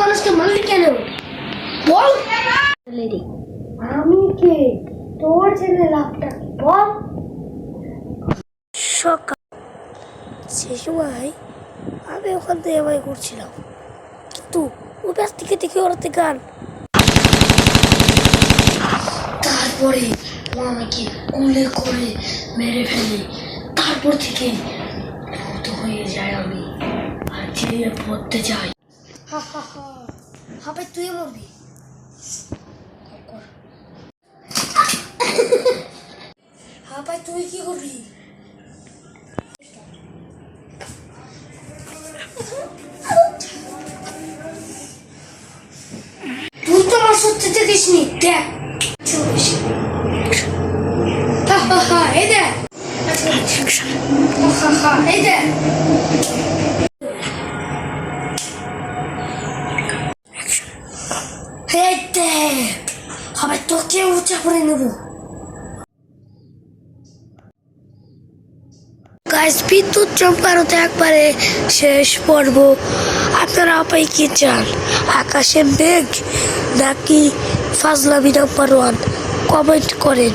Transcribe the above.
মানুষকে মারলি কেন? বল। আমি কে? তোর ছেলে লাভটা বল। সকাল। সে সময় আমি ওখান থেকে করছিলাম। কিন্তু ও ব্যস্ত থেকে দেখে ওরাতে গান। তারপরে ও আমাকে কোলে করে মেরে ফেলে। তারপর থেকে ভূত হয়ে যায় আমি। আর জেলে পড়তে যাই। হবে তুই মরবি। হা ভাই তুই কি করবি? তুই তো আমার দেখ। চলিস হা হা হা, এই দেখ। এই দেখ। হবে তোকে উঁচা করে নেব। গাছ বিদ্যুৎ চমকানোতে একবারে শেষ পর্ব। আপনারা আপাই কি চান? আকাশে মেঘ নাকি ফাজলামি নাম্বার ওয়ান কমেন্ট করেন।